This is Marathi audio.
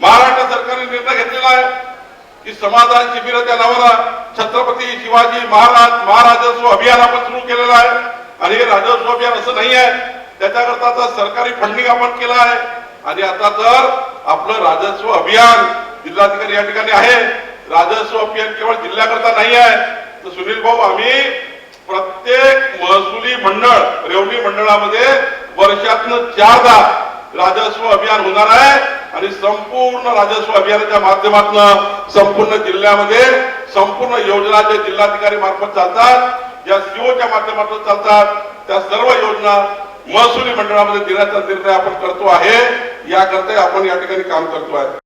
महाराष्ट्र सरकारने निर्णय घेतलेला आहे की समाधान शिबिर त्या नावाला छत्रपती शिवाजी महाराज महाराजस्व अभियान आपण सुरू केलेलं आहे. आणि हे राजस्व अभियान असं नाही आहे. त्याच्याकरता सरकारी फंडिंग आपण केलं आहे. आणि आता तर आपलं राजस्व अभियान जिल्हाधिकारी या ठिकाणी आहे. राजस्व अभियान केवळ जिल्ह्याकरता नाही आहे. तर सुनील भाऊ आम्ही प्रत्येक महसुली मंडळ रेवणी मंडळामध्ये वर्षातनं चारदा राजस्व अभियान होणार आहे. आणि संपूर्ण राजस्व अभियानाच्या माध्यमातून संपूर्ण जिल्ह्यामध्ये संपूर्ण योजना जे जिल्हाधिकारी मार्फत चालतात या सीओच्या माध्यमातून चालतात त्या सर्व योजना महसुली मंडळामध्ये देण्याचा निर्णय आपण करतो आहे. याकरता आपण या ठिकाणी काम करतो आहे